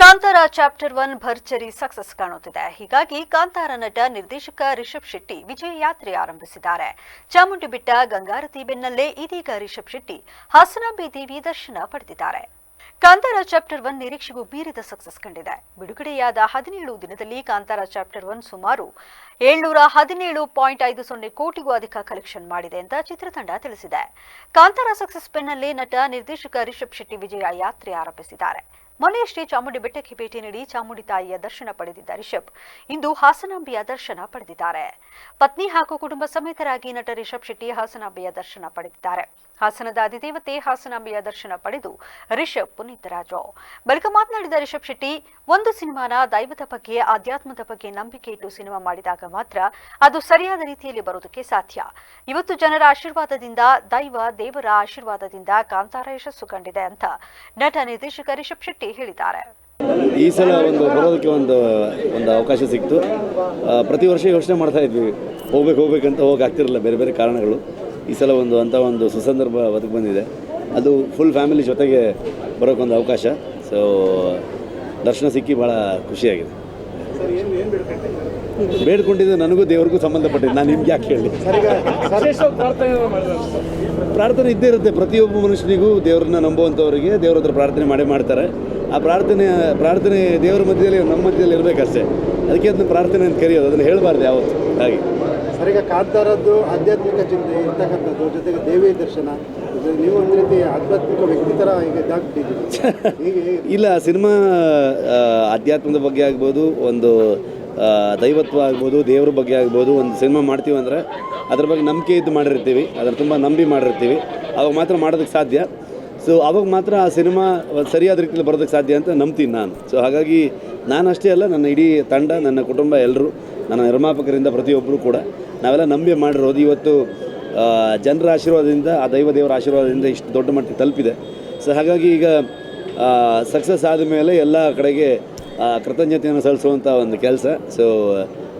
Kantara chapter one ಭರ್ಜರಿ success ಕಾಣುತ್ತಿದೆ. ಹೀಗಾಗಿ ಕಾಂತಾರ ನಟ ನಿರ್ದೇಶಕ ರಿಷಬ್ ಶೆಟ್ಟಿ ವಿಜಯ ಯಾತ್ರೆ ಆರಂಭಿಸಿದ್ದಾರೆ. ಚಾಮುಂಡಿ ಬೆಟ್ಟ, ಗಂಗಾರತಿ ಬೆನ್ನಲ್ಲೇ ಇದೀಗ ರಿಷಬ್ ಶೆಟ್ಟಿ ಹಾಸನಾಂಬೆ ದೇವಿ ದರ್ಶನ ಪಡೆದಿದ್ದಾರೆ. ಕಾಂತಾರ ಚಾಪ್ಟರ್ ಒನ್ ನಿರೀಕ್ಷೆಗೂ ಮೀರಿದ ಸಕ್ಸಸ್ ಕಂಡಿದೆ. ಬಿಡುಗಡೆಯಾದ ಹದಿನೇಳು ದಿನದಲ್ಲಿ ಕಾಂತಾರ ಚಾಪ್ಟರ್ ಒನ್ ಸುಮಾರು ಏಳ್ನೂರ ಹದಿನೇಳು ಪಾಯಿಂಟ್ ಐದು ಸೊನ್ನೆ ಕೋಟಿಗೂ ಅಧಿಕ ಕಲೆಕ್ಷನ್ ಮಾಡಿದೆ ಅಂತ ಚಿತ್ರತಂಡ ತಿಳಿಸಿದೆ. ಕಾಂತಾರ ಸಕ್ಸಸ್ ಬೆನ್ನಲ್ಲಿ ನಟ ನಿರ್ದೇಶಕ ರಿಷಬ್ ಶೆಟ್ಟಿ ವಿಜಯ ಯಾತ್ರೆ ಆರಂಭಿಸಿದ್ದಾರೆ. ಮೊನ್ನೆಯಷ್ಟೇ ಚಾಮುಂಡಿ ಬೆಟ್ಟಕ್ಕೆ ಭೇಟಿ ನೀಡಿ ಚಾಮುಂಡಿ ತಾಯಿಯ ದರ್ಶನ ಪಡೆದಿದ್ದ ರಿಷಬ್. ಇಂದು ಹಾಸನಾಂಬಿಯ ದರ್ಶನ ಪಡೆದಿದ್ದಾರೆ. ಪತ್ನಿ ಹಾಗೂ ಕುಟುಂಬ ಸಮೇತರಾಗಿ ನಟ ರಿಷಬ್ ಶೆಟ್ಟಿ ಹಾಸನಾಂಬಿಯ ದರ್ಶನ ಪಡೆದಿದ್ದಾರೆ. ಹಾಸನದ ಅಧಿದೇವತೆ ಹಾಸನಾಂಬೆಯ ದರ್ಶನ ಪಡೆದು ರಿಷಬ್ ಪುನೀತರಾಜು. ಬಳಿಕ ಮಾತನಾಡಿದ ರಿಷಬ್ ಶೆಟ್ಟಿ, ಒಂದು ಸಿನಿಮಾನ ದೈವದ ಬಗ್ಗೆ, ಆಧ್ಯಾತ್ಮದ ಬಗ್ಗೆ ನಂಬಿಕೆ ಇಟ್ಟು ಸಿನಿಮಾ ಮಾಡಿದಾಗ ಮಾತ್ರ ಅದು ಸರಿಯಾದ ರೀತಿಯಲ್ಲಿ ಬರೋದಕ್ಕೆ ಸಾಧ್ಯ. ಇವತ್ತು ಜನರ ಆಶೀರ್ವಾದದಿಂದ, ದೈವ ದೇವರ ಆಶೀರ್ವಾದದಿಂದ ಕಾಂತಾರ ಯಶಸ್ಸು ಕಂಡಿದೆ ಅಂತ ನಟ ನಿರ್ದೇಶಕ ರಿಷಬ್ ಶೆಟ್ಟಿ ಹೇಳಿದ್ದಾರೆ. ಈ ಸಲ ಒಂದು ಬರೋದಕ್ಕೆ ಒಂದು ಒಂದು ಅವಕಾಶ ಸಿಕ್ತು. ಪ್ರತಿ ವರ್ಷ ಯೋಚನೆ ಮಾಡ್ತಾ ಇದ್ವಿ. ಹೋಗ್ಬೇಕು ಹೋಗ್ಬೇಕಂತ ಹೋಗಿ ಆಗ್ತಿರಲಿಲ್ಲ ಬೇರೆ ಬೇರೆ ಕಾರಣಗಳು. ಈ ಸಲ ಒಂದು ಅಂಥ ಒಂದು ಸುಸಂದರ್ಭ ಬದುಕು ಬಂದಿದೆ. ಅದು ಫುಲ್ ಫ್ಯಾಮಿಲಿ ಜೊತೆಗೆ ಬರೋಕ್ಕೊಂದು ಅವಕಾಶ. ಸೊ ದರ್ಶನ ಸಿಕ್ಕಿ ಭಾಳ ಖುಷಿಯಾಗಿದೆ. ಬೇಡ್ಕೊಂಡಿದ್ದು ನನಗೂ ದೇವ್ರಿಗೂ ಸಂಬಂಧಪಟ್ಟಿದ್ದು. ನಾನು ನಿಮ್ಗೆ ಯಾಕೆ ಹೇಳಿ? ಪ್ರಾರ್ಥನೆ ಇದ್ದೇ ಇರುತ್ತೆ. ಪ್ರತಿಯೊಬ್ಬ ಮನುಷ್ಯನಿಗೂ ದೇವ್ರನ್ನ ನಂಬುವಂಥವ್ರಿಗೆ ದೇವ್ರ ಹತ್ರ ಪ್ರಾರ್ಥನೆ ಮಾಡೇ ಮಾಡ್ತಾರೆ. ಆ ಪ್ರಾರ್ಥನೆ ಪ್ರಾರ್ಥನೆ ದೇವರ ಮಧ್ಯದಲ್ಲಿ ನಮ್ಮ ಮಧ್ಯದಲ್ಲಿ ಇರಬೇಕಷ್ಟೇ. ಅದಕ್ಕೆ ಅದನ್ನ ಪ್ರಾರ್ಥನೆ ಅಂತ ಕರೆಯೋದು. ಅದನ್ನು ಹೇಳಬಾರ್ದು ಯಾವತ್ತು. ಹಾಗೆ. ಸರ್ ಈಗ ಕಾಂತಾರದ್ದು ಆಧ್ಯಾತ್ಮಿಕ ಚಿಂತೆ ಇರ್ತಕ್ಕಂಥದ್ದು ಜೊತೆಗೆ ದೇವಿ ದರ್ಶನ. ನೀವು ಒಂದು ರೀತಿ ಆಧ್ಯಾತ್ಮಿಕ ವ್ಯಕ್ತಿ ಥರ ಈಗ ಇದಾಗ್ಬಿಟ್ಟಿದ್ದೀರಿ. ಇಲ್ಲ ಸಿನಿಮಾ ಆಧ್ಯಾತ್ಮದ ಬಗ್ಗೆ ಆಗ್ಬೋದು ಒಂದು ದೈವತ್ವ ಆಗ್ಬೋದು ದೇವ್ರ ಬಗ್ಗೆ ಆಗ್ಬೋದು ಒಂದು ಸಿನಿಮಾ ಮಾಡ್ತೀವಿ ಅಂದರೆ ಅದ್ರ ಬಗ್ಗೆ ನಂಬಿಕೆ ಇದ್ದು ಮಾಡಿರ್ತೀವಿ. ಅದನ್ನು ತುಂಬ ನಂಬಿ ಮಾಡಿರ್ತೀವಿ. ಅವಾಗ ಮಾತ್ರ ಮಾಡೋದಕ್ಕೆ ಸಾಧ್ಯ. ಸೊ ಅವಾಗ ಮಾತ್ರ ಆ ಸಿನಿಮಾ ಸರಿಯಾದ ರೀತಿಯಲ್ಲಿ ಬರೋದಕ್ಕೆ ಸಾಧ್ಯ ಅಂತ ನಂಬ್ತೀನಿ ನಾನು. ಸೊ ಹಾಗಾಗಿ ನಾನು ಅಷ್ಟೇ ಅಲ್ಲ, ನನ್ನ ಇಡೀ ತಂಡ, ನನ್ನ ಕುಟುಂಬ ಎಲ್ಲರೂ ನನ್ನ ನಿರ್ಮಾಪಕರಿಂದ ಪ್ರತಿಯೊಬ್ಬರು ಕೂಡ ನಾವೆಲ್ಲ ನಂಬಿ ಮಾಡಿರೋದು. ಇವತ್ತು ಜನರ ಆಶೀರ್ವಾದದಿಂದ, ಆ ದೈವ ದೇವರ ಆಶೀರ್ವಾದದಿಂದ ಇಷ್ಟು ದೊಡ್ಡ ಮಟ್ಟಿಗೆ ತಲುಪಿದೆ. ಸೊ ಹಾಗಾಗಿ ಈಗ ಸಕ್ಸಸ್ ಆದ ಮೇಲೆ ಎಲ್ಲ ಕಡೆಗೆ ಕೃತಜ್ಞತೆಯನ್ನು ಸಲ್ಲಿಸುವಂಥ ಒಂದು ಕೆಲಸ. ಸೊ